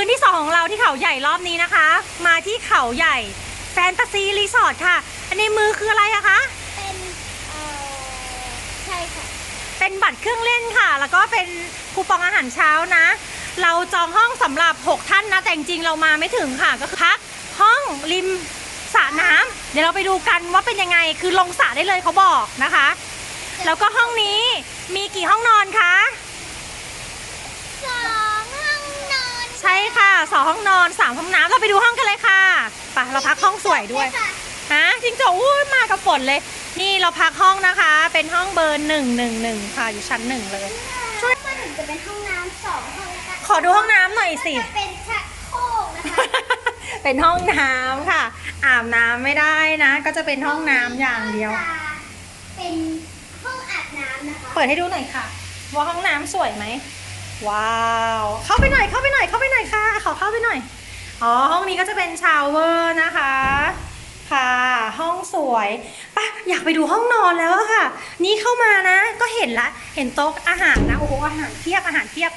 คืนที่สองของเราที่เขาใหญ่รอบนี้นะคะ มาที่เขาใหญ่แฟนตาซีรีสอร์ทค่ะ อันในมือคืออะไรอะคะ เป็นเอ่อใช่ค่ะ เป็นบัตรเครื่องเล่นค่ะ แล้วก็เป็นคูปองอาหารเช้านะ เราจองห้องสำหรับ 6 ท่านนะ แต่จริงๆเรามาไม่ถึงค่ะ ก็คือพักห้องริมสระน้ำเดี๋ยวเราไปดูกันว่าเป็นยังไง คือลงสระได้เลยเขาบอกนะคะ แล้วก็ห้องนี้มีกี่ห้องนอนคะ สองห้องนอน ใช่ค่ะสองห้องนอนสามห้องน้ำเราไปดูห้องกันเลยค่ะไปเราพักห้องสวยด้วยค่ะฮะจริงจังอุ้ยมากับฝนเลย นี่เราพักห้องนะคะ เป็นห้องเบอร์หนึ่งหนึ่งหนึ่งค่ะอยู่ชั้นหนึ่งเลย ช่วยมาถึงจะเป็นห้องน้ำสองห้องนะคะขอดูห้องน้ำหน่อยสิ จะเป็นชักโครกนะคะ เป็นห้องน้ำค่ะ อาบน้ำไม่ได้นะ ก็จะเป็นห้องน้ำอย่างเดียว เป็นห้องอาบน้ำนะคะ เปิดให้ดูหน่อยค่ะ ว่าห้องน้ำสวยไหม ว้าว เข้าไปหน่อย เข้าไปหน่อย เข้าไปหน่อยค่ะ ขอเข้าไปหน่อย อ๋อ ห้องนี้ก็จะเป็นชาวเวอร์นะคะ ค่ะ ห้องสวยปะอยากไปดูห้องนอนแล้วอะค่ะ นี่เข้ามานะ ก็เห็นละ เห็นโต๊ะอาหารนะ โอ้โห อาหารเพียบ อาหารเพียบ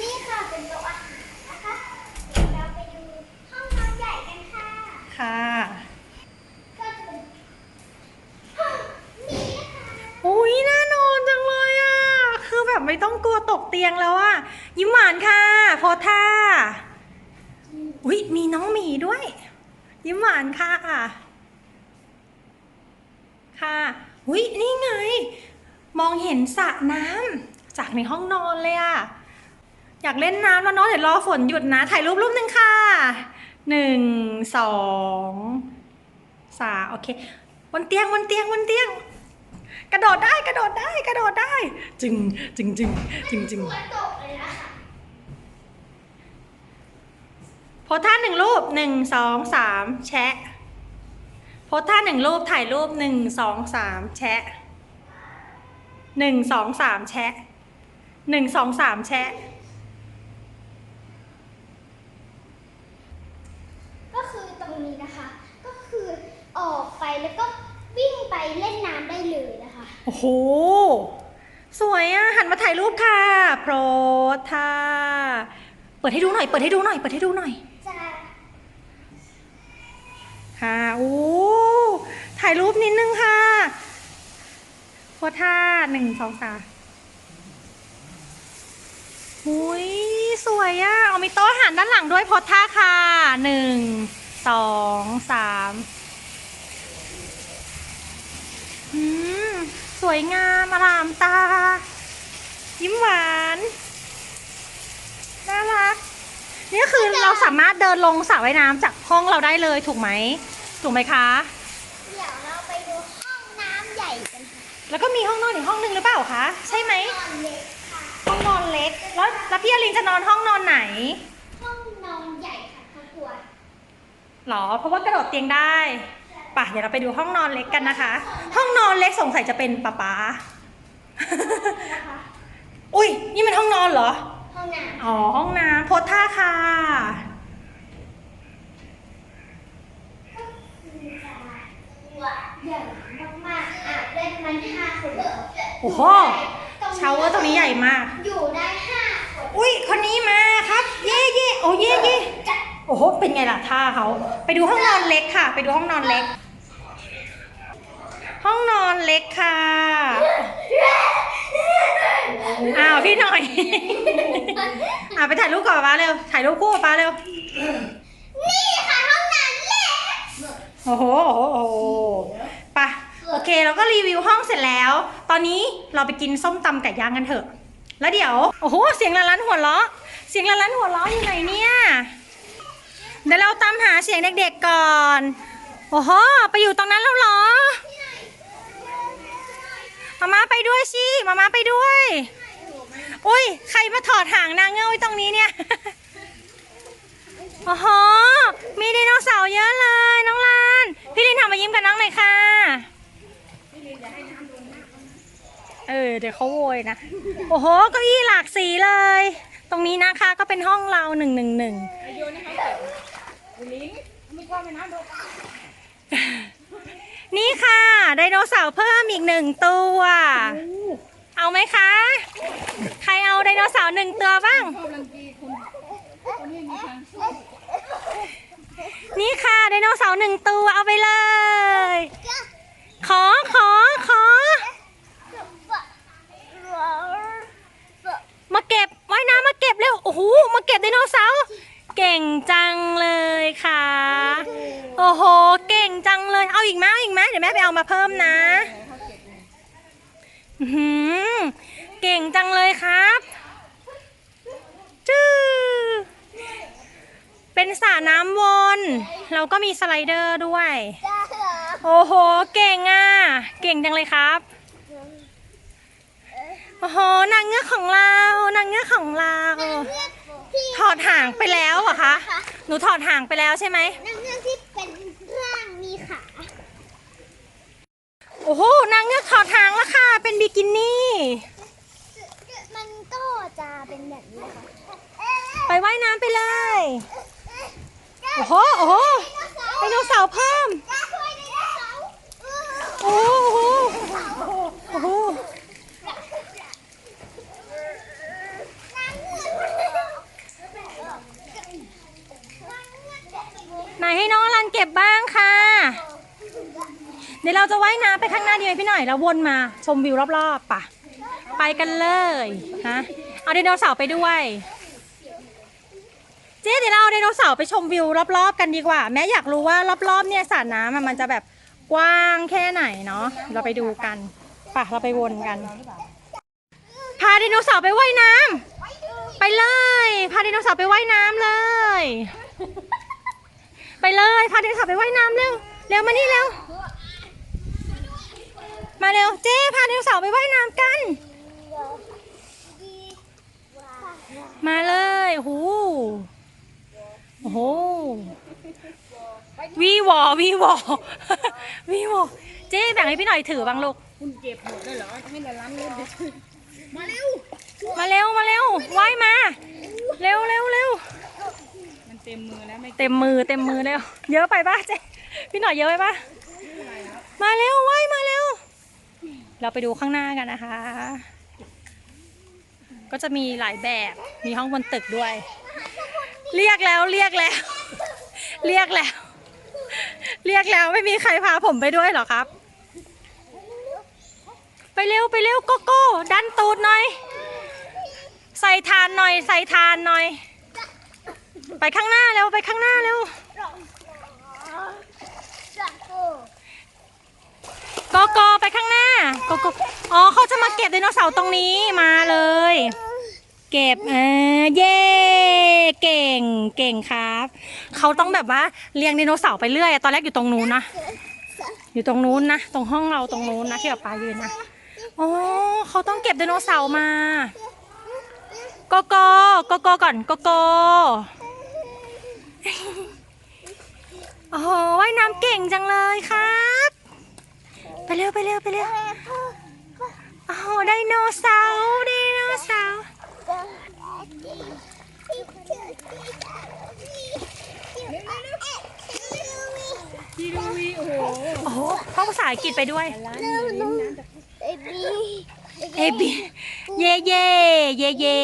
นี่ค่ะ เป็นโต๊ะอาหารนะคะ เดี๋ยวเราไปดูห้องนอนใหญ่กันค่ะ ค่ะ ก็จะเป็นห้องนี้นะคะ อุ้ยน่านอนจังเลยอะคือ แบบไม่ต้องกลัวตกเตียงแล้วอะยิ้มหวานค่ะโพท่าอุ้ยมีน้องหมีด้วย ยิ้มหวานค่ะ ค่ะอุ้ยนี่ไง มองเห็นสระน้ำจากในห้องนอนเลยอะอยากเล่นน้ำแล้วเนาะเดี๋ยวรอฝนหยุดนะ ถ่ายรูปรูปหนึ่งค่ะหนึ่งสองสามโอเคบนเตียงบนเตียงบนเตียง กระโดดได้กระโดดได้กระโดดได้จึงจึงจึงจึงจึงหัวโตกเลยนะคะโพสท่าหนึ่งรูปหนึ่งสองสามแชะโพสท่าหนึ่งรูปถ่ายรูปหนึ่งสองสามแชะหนึ่งสองสามแชะหนึ่งสองสามแชะก็คือตรงนี้นะคะ ก็คือออกไปแล้วก็วิ่ง ไปเล่นน้ำได้เลยนะคะ โอ้โห สวยอะ หันมาถ่ายรูปค่ะโพสท่าเปิดให้ดูหน่อย เปิดให้ดูหน่อย เปิดให้ดูหน่อย จะค่ะโอ้ถ่ายรูปนิดนึงค่ะโพสท่าหนึ่งสองสามหุยสวยอะ่ะเอามีโต๊ะอาหารด้านหลังด้วยโพสท่าค่ะหนึ่งสองสามอืม สวยงามอลามตา ยิ้มหวานน่ารัก นี่คือเราสามารถเดินลงสระว่ายน้ำจากห้องเราได้เลยถูกไหม ถูกไหมคะ เดี๋ยวเราไปดูห้องน้ำใหญ่กันค่ะแล้วก็มีห้องนอนอีกห้องนึงหรือเปล่าคะ ใช่ไหมนอนเล็กค่ะห้องนอนเล็ก แล้วแล้วพี่อลินจะนอนห้องนอนไหน ห้องนอนใหญ่ค่ะครอบครัวหรอ เพราะว่ากระโดดเตียงได้ ป่ะเดี๋ยวเราไปดูห้องนอนเล็กกันนะคะ ห้องนอนเล็กสงสัยจะเป็นป๊าป๊านะคะอุ้ยนี่มันห้องนอนเหรอ ห้องน้อ๋อห้องน้ำโพสท่าค่ะำก็คือจะว่าใหญ่มากๆอาบได้ประมาณห้าคนโอ้โหชาวเวอร์ตรงนี้ใหญ่มาก อยู่ได้ห้าคน อุ้ยคนนี้มาครับ เย่เย่โอ้เย่เย่จะ โอ้โห เป็นไงล่ะท่าเขา ไปดูห้องนอนเล็กค่ะ ไปดูห้องนอนเล็ก ห้องนอนเล็กค่ะ อ้าวพี่หน่อย อ่าไปถ่ายรูปกับป๊าเร็ว ถ่ายรูปคู่กับป๊าเร็ว นี่ค่ะห้องน้ำเล็กโอ้โหโอ้โห โอ้โหไปะโอเคเราก็รีวิวห้องเสร็จแล้ว ตอนนี้เราไปกินส้มตำไก่ย่างกันเถอะ แล้วเดี๋ยว โอ้โห เสียงละลันหัวเราะ เสียงละลันหัวเราะอยู่ไหนเนี่ย เดี๋ยวเราตามหาเสียงเด็กๆก่อน โอ้โห ไปอยู่ตรงนั้นแล้วเหรอ มามาไปด้วยสิ มามาไปด้วย อุ้ย ใครมาถอดหางนางเงือกไว้ตรงนี้เนี่ย โอ้โห มีไดโนเสาร์เยอะเลย น้องลาน พี่ลินทำมายิ้มกับน้องหน่อยค่ะเออเดี๋ยวเขาโวยนะ โอ้โหเก้าอี้หลากสีเลย ตรงนี้นะคะก็เป็นห้องเราหนึ่งหนึ่งหนึ่ง นี่ค่ะ ไดโนเสาร์เพิ่มอีกหนึ่งตัว เอาไหมคะ ใครเอาไดโนเสาร์หนึ่งตัวบ้าง นี่ค่ะไดโนเสาร์หนึ่งตัวเอาไปเลย ขอขอขอ มาเก็บว่ายน้ำมาเก็บเร็ว โอ้โห มาเก็บไดโนเสาร์ เก่งจังเลยค่ะ โอ้โห เก่งจัง เอาอีกไหมเอาอีกไหมเดี๋ยวแม่ไปเอามาเพิ่มนะหืเก่งจังเลยครับจื้อเป็นสระน้ำวนแล้วก็มีสไลเดอร์ด้วย โอ้โห เก่งอะ เก่งจังเลยครับ โอ้โห นางเงือกของเรา นางเงือกของเรา ถอดหางไปแล้วเหรอคะ หนูถอดหางไปแล้วใช่ไหมนั่งเงือกที่เป็นร่างมีขา โอ้โหนางเงือกถอดหางแล้วค่ะ เป็นบิกินี่มันก็จะเป็นแบบนี้ค่ะไปว่ายน้ำไปเลย โอ้โหโอ้โหไดโนเสาร์เพิ่มโอ้โหโอ้โหไหนให้น้องอลันเก็บบ้างค่ะ เดี๋ยวเราจะว่ายน้ำไปข้างหน้าดีไหมพี่หน่อยแล้ววนมาชมวิวรอบๆป่ะ ไปกันเลยฮะเอาไดโนเสาร์ไปด้วย เจ๊เดี๋ยวเราเอาไดโนเสาร์ไปชมวิวรอบๆกันดีกว่า แม่อยากรู้ว่ารอบๆเนี่ยสระน้ำมันจะแบบกว้างแค่ไหนเนาะ เราไปดูกันป่ะ เราไปวนกัน พาไดโนเสาร์ไปว่ายน้ำไปเลย พาไดโนเสาร์ไปว่ายน้ำเลย ไปเลย พาไดโนเสาร์ไปว่ายน้ำเร็ว เร็วมานี่เร็ว มาเร็วเจ๊พาไดโนเสาร์ไปว่ายน้ำกัน มาเลยโอ้โหโอ้โหวีวอวีวอวีวอเจ๊แบ่งให้พี่หน่อยถือบ้างลูกคุณเก็บหมดเลยเหรอให้ในร้านเล่นไปมาเร็ว มาเร็ว มาเร็วว่ายมา เร็วเร็วเร็วมันเต็มมือแล้วไม่เต็มมือเต็มมือเร็วเยอะไปปะเจ๊พี่หน่อยเยอะไปปะมาเร็วว่ายมาเร็ว เราไปดูข้างหน้ากันนะคะ ก็จะมีหลายแบบ มีห้องบนตึกด้วย เรียกแล้วเรียกแล้ว เรียกแล้ว เรียกแล้วไม่มีใครพาผมไปด้วยหรอครับ ไปเร็วไปเร็วโกโก้ดันตูดหน่อย ใส่ทานหน่อย ใส่ทานหน่อย ไปข้างหน้าเร็วไปข้างหน้าเร็ว โกโก้ไปข้างหน้าโกโก้อ๋อเขาจะมาเก็บไดโนเสาร์ตรงนี้มาเลย เก็บเออเย่เก่งเก่งครับเขาต้องแบบว่าเลี้ยงไดโนเสาร์ไปเรื่อยตอนแรกอยู่ตรงนู้นนะอยู่ตรงนู้นนะตรงห้องเราตรงนู้นนะที่แบบปายืนนะอ๋อเขาต้องเก็บไดโนเสาร์มาโกโก้โกโก้ก่อนโกโก้โอ้ว่ายน้ำเก่งจังเลยครับ ไปเร็วไปเร็วไปเร็วโอ้โหไดโนเสาร์ไดโนเสาร์ทีดูวีโอ้โหโอ้โหท่องภาษาอังกฤษไปด้วยร้านนี้เล่นน้ำแต่ A B เย่เย่เย่เย่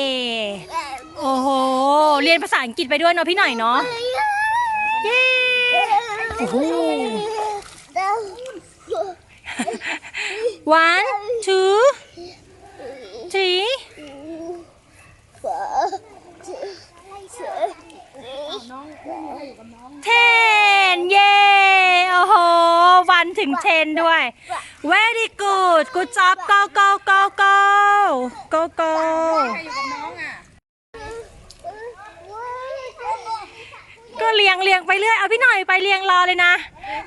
โอ้โห เรียนภาษาอังกฤษไปด้วยเนาะพี่หน่อยเนาะ เย่โอ้โห one two three น้องอุ้มอะไรอยู่กับน้อง ten เย่โอ้โหวันถึง ten ด้วย very good good job go go go go go go ใครอยู่กับน้องอะก็เรียงเรียงไปเรื่อย เอาพี่หน่อยไปเรียงรอเลยนะ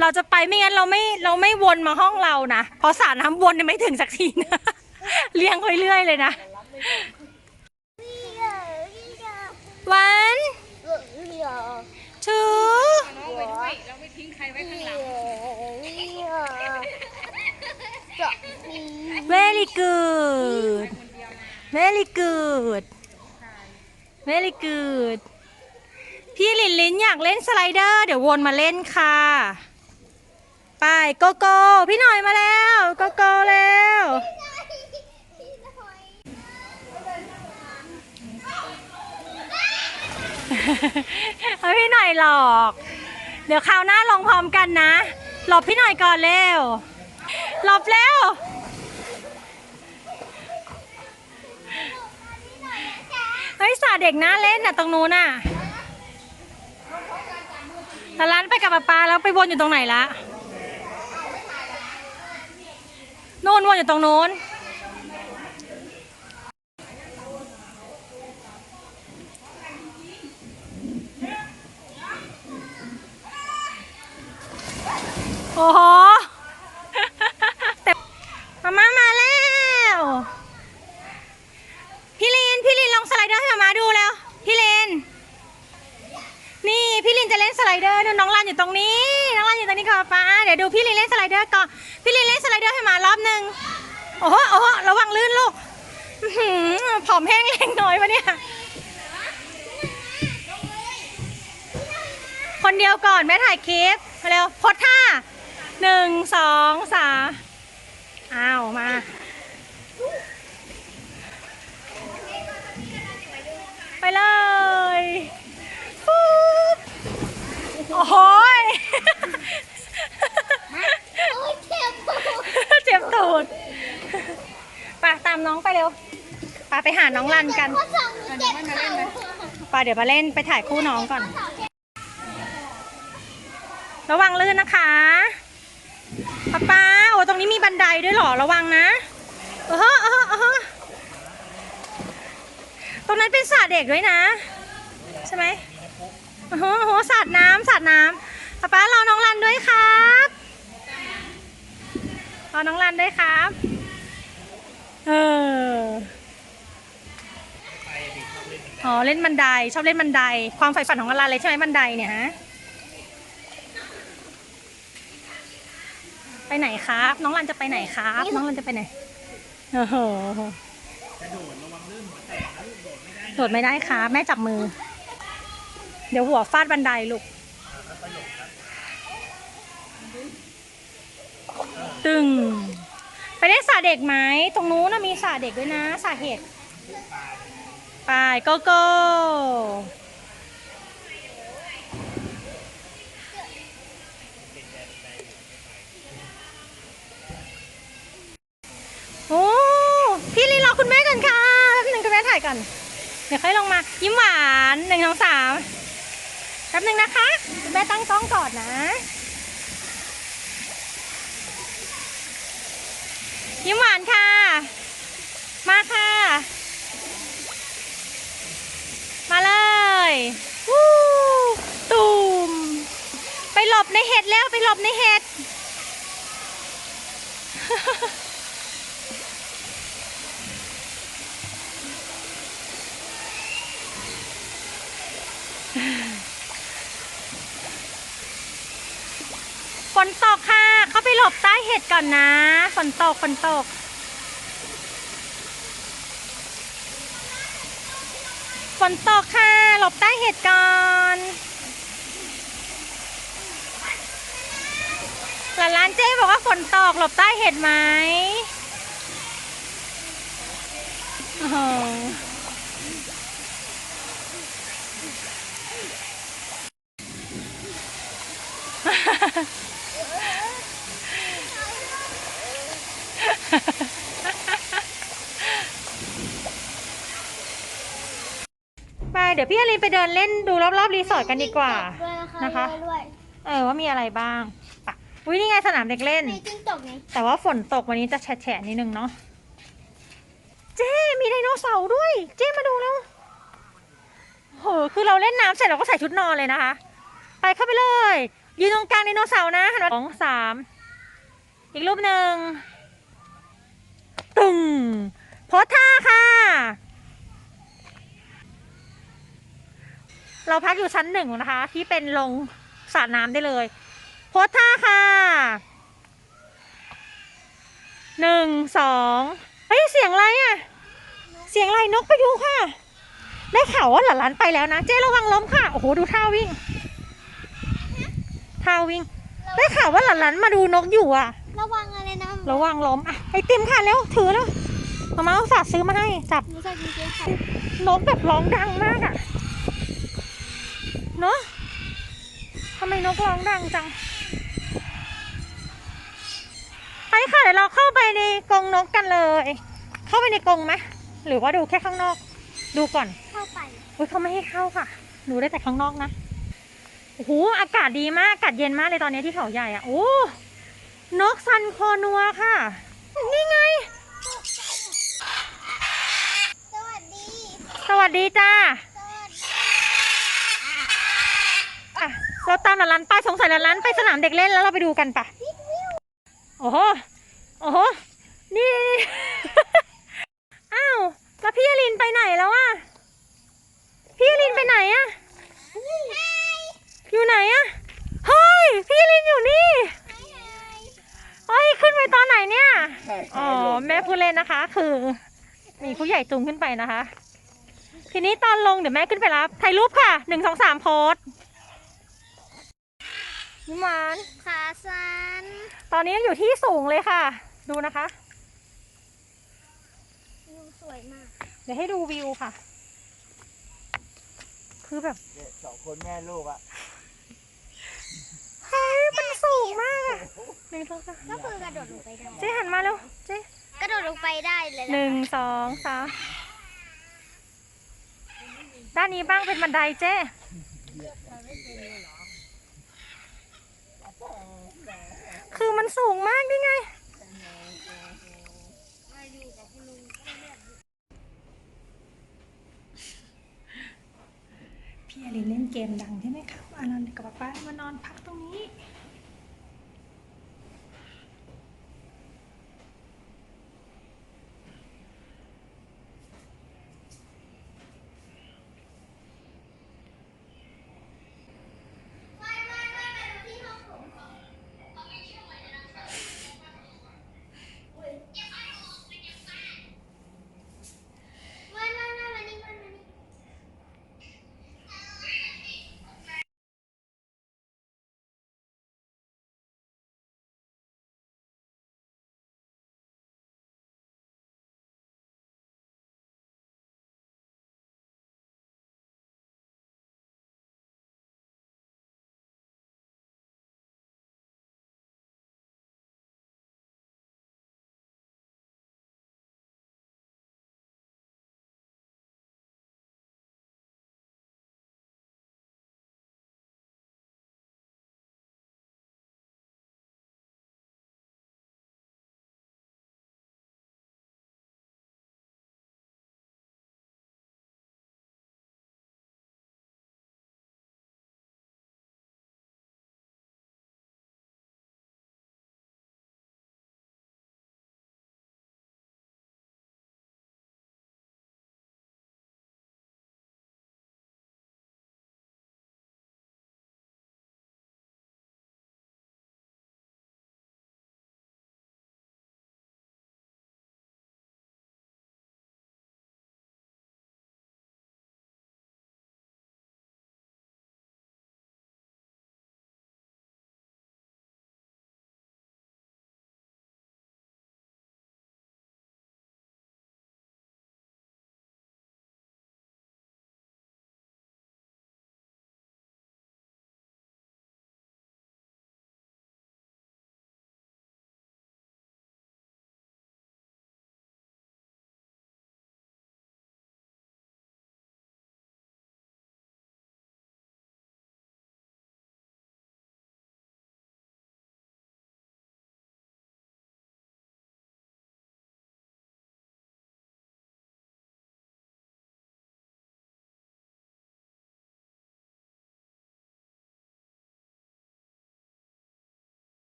เราจะไปไม่งั้นเราไม่เราไม่วนมาห้องเรานะเพราะสระน้ำวนยังไม่ถึงสักทีนะเรียงไปเรื่อยเลยนะ one two น้องไปด้วยเราไม่ทิ้งใครไว้ข้างหลัง very good very good very good พี่ลินลินอยากเล่นสไลเดอร์ เดี๋ยววนมาเล่นค่ะ ไปโกโก้พี่หน่อยมาแล้วโกโก้แล้วเอาพี่หน่อยหลอก เดี๋ยวคราวหน้าลงพร้อมกันนะ หลบพี่หน่อยก่อนเร็ว หลบเร็วเฮ้ยสาเด็กน่าเล่นน่ะตรงนู้นน่ะ แต่ร้านไปกับปลาปาแล้วไปวนอยู่ตรงไหนละนู่นวนอยู่ตรงโน้น โอ้โห แต่มาม่ามาแล้ว พี่ลิน พี่ลินลองสไลเดอร์ให้มามาดูแล้ว พี่ลิน นี่พี่ลินจะเล่นสไลเดอร์ดูน้องรันอยู่ตรงนี้ น้องรันอยู่ตรงนี้ค่ะป้า เดี๋ยวดูพี่ลินเล่นสไลเดอร์ก่อน พี่ลินเล่นสไลเดอร์ให้มารอบหนึ่งโอ้โห โอ้โห ระวังลื่นลูกอื้อหือผอมแห้งแรงน้อยปะเนี่ย คนเดียวก่อนแม่ถ่ายคลิปมาเร็วโพสท่าหนึ่งสองสามอ้าวมาไปเลยฟูบโอ้โหยโอ้ยเจ็บปวดเจ็บตูดไปตามน้องไปเร็วไปไปหาน้องรันกันข้อสองเจ็บเข่าไปเดี๋ยวมาเล่นไปถ่ายคู่น้องก่อน ระวังลื่นนะคะป๊าป๊าโอ้ตรงนี้มีบันไดด้วยหรอระวังนะเออเออเออตรงนั้นเป็นสระเด็กด้วยนะ ใช่ไหมโอ้โหสาดน้ำสาดน้ำป๊าป๊ารอน้องรันด้วยครับรอน้องรันด้วยครับเอออ๋อเล่นบันไดชอบเล่นบันได ความใฝ่ฝันของอลันเลยใช่ไหมบันไดเนี่ยฮะ ไปไหนครับ น้องรันจะไปไหนครับ น้องรันจะไปไหนโอ้โหโดดไม่ได้ครับแม่จับมือ เดี๋ยวหัวฟาดบันไดลูก ตึง ไปเล่นสระเด็กไหม ตรงนู้นนะมีสระเด็กด้วยนะสระเห็ด ไปโกโก้ โอ้พี่ลีรอคุณแม่กันค่ะแป๊บหนึงคุณแม่ถ่ายก่อนเดี๋ยวค่อยลงมา ยิ้มหวานหนึ่งสองสามแป๊บหนึงนะคะ คุณแม่ตั้งกล้องก่อนนะ ยิ้มหวานค่ะ มาค่ะ มาเลยวู้ตูมไปหลบในเห็ดแล้วไปหลบในเห็ด นตกค่ะ เข้าไปหลบใต้เห็ดก่อนนะ ฝนตก ฝนตก ฝนตกค่ะ หลบใต้เห็ดก่อนหลานร้านเจ๊บอกว่าฝนตก หลบใต้เห็ดไหมโอ้โหไปเดี๋ยวพี่อลินไปเดินเล่นดูรอบๆรีสอร์ทกันดีกว่าด้วยนะคะนะคะ ด้วยเออว่ามีอะไรบ้างปะอุ้ยนี่ไงสนามเด็กเล่นมีจิ้งจกไงแต่ว่าฝนตกวันนี้จะแฉะๆนิดนึงเนาะ เจ้มีไดโนเสาร์ด้วย เจ้มาดูแล้วโหคือเราเล่นน้ำเสร็จเราก็ใส่ชุดนอนเลยนะคะ ไปเข้าไปเลย ยืนตรงกลางไดโนเสาร์นะหันมาสองสาม อีกรูปหนึ่งตึงโพสท่าค่ะ เราพักอยู่ชั้นหนึ่งนะคะ ที่เป็นลงสระน้ำได้เลย โพสท่าค่ะหนึ่งสองเฮ้ยเสียงอะไรอะ เสียงอะไรนกไปดูค่ะ ได้ข่าวว่าหลานๆไปแล้วนะ เจ๊ระวังล้มค่ะ โอ้โหดูท่าวิ่งท่าวิ่ง ได้ข่าวว่าหลานๆมาดูนกอยู่อะ ระวังอะไรนะระวังล้มอะไอติมค่ะเร็วถือแล้วมาม่าเอาฝากซื้อมาให้จับไม่ใช่จริงๆค่ะนกแบบร้องดังมากอะ เนอะทำไมนกร้องดังจัง ไปค่ะเดี๋ยวเราเข้าไปในกรงนกกันเลย เข้าไปในกรงไหมหรือว่าดูแค่ข้างนอก ดูก่อน เข้าไป อุ้ยเขาไม่ให้เข้าค่ะ ดูได้แต่ข้างนอกนะ โอ้โห อากาศดีมาก อากาศเย็นมากเลยตอนนี้ที่เขาใหญ่อะโอ้ นกซันคอนัวค่ะ นี่ไง สวัสดี สวัสดีจ้า สวัสดี อะ เราตามหลานๆไปสงสัยหลานๆไปสนามเด็กเล่นแล้วเราไปดูกันปะโอ้โหโอ้โหนี่อ้าวแล้วพี่อลินไปไหนแล้วอะพี่อลินไปไหนอะอยู่ไหนอะเฮ้ยพี่อลินอยู่นี่เฮ้ยขึ้นไปตอนไหนเนี่ยอ๋อแม่พูดเล่นนะคะ คือมีผู้ใหญ่จูงขึ้นไปนะคะ ทีนี้ตอนลงเดี๋ยวแม่ขึ้นไปรับถ่ายรูปค่ะหนึ่งสองสามโพสยิ้มหวาน ขาสัน ต อนนี้อยู่ที่สูงเลยค่ะ ดูนะคะ วิวสวยมาก เดี๋ยวให้ดูวิวค่ะ คือแบบเนี่ยสองคนแม่ลูกอะเฮ้ยมันสูงมากอะหนึ่งสองสามก็คือกระโดดลงไปได้ เจ๊หันมาเร็วเจ๊กระโดดลงไปได้เลยหนึ่งสองสามด้านนี้บ้างเป็นบันไดเจ๊ คือมันสูงมากนี่ไง พี่อลินเล่นเกมดังใช่ไหมคะมานอนกับป๊าป้ามานอนพักตรงนี้